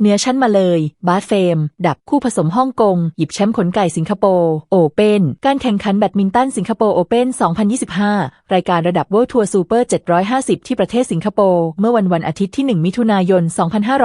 เนื้อชั้นมาเลย บาสเฟม ดับคู่ผสมฮ่องกง หยิบแชมป์ขนไก่สิงคโปร์โอเปนการแข่งขันแบดมินตันสิงคโปร์โอเปน2025 รายการระดับ World Tour Super 750 ที่ประเทศสิงคโปร์ เมื่อวันวันอาทิตย์ที่ 1 มิถุนายน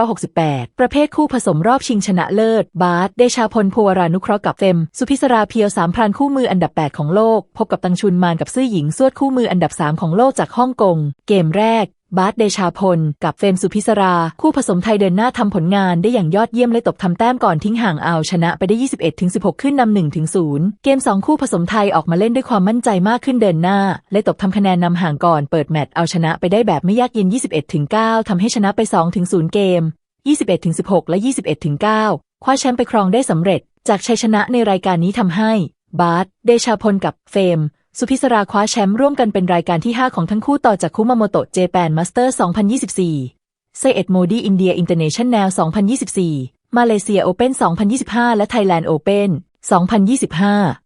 2568 ประเภทคู่ผสมรอบชิงชนะเลิศ บาสเดชาพล ภูวรานุเคราะห์กับเฟม สุพิศราเพียวสามพรานคู่มืออันดับ 8 ของโลก พบกับตังชุนมานกับซื่อหญิงสวดคู่มืออันดับ 3 ของโลกจากฮ่องกง เกมแรก บาสเดชาพล กับเฟรมสุพิศรา คู่ผสมไทยเดินหน้าทำผลงานได้อย่างยอดเยี่ยมและตบทำแต้มก่อนทิ้งห่างเอาชนะไปได้ 21-16 ขึ้นนำ1 0เกม 2 คู่ผสมไทยออกมาเล่นด้วยความมั่นใจมากขึ้นเดินหน้า และตบทำคะแนนนำห่างก่อนเปิดแมตช์เอาชนะไปได้แบบไม่ยากเย็น 21-9ทำให้ชนะไป2-0เกม 21-16 และ 21-9 คว้าแชมป์ไปครองได้สำเร็จ จากชัยชนะในรายการนี้ทำให้บาสเดชาพลกับเฟรม สุพิศราคว้าแชมป์ร่วมกันเป็นรายการที่ 5 ของทั้งคู่ต่อจากคุมาโมโตะเจแปนมาสเตอร์ 2024 เซเอ็ดโมดีอินเดียอินเตอร์เนชั่นแนล 2024 มาเลเซียโอเปน2025 และไทยแลนด์โอเปน2025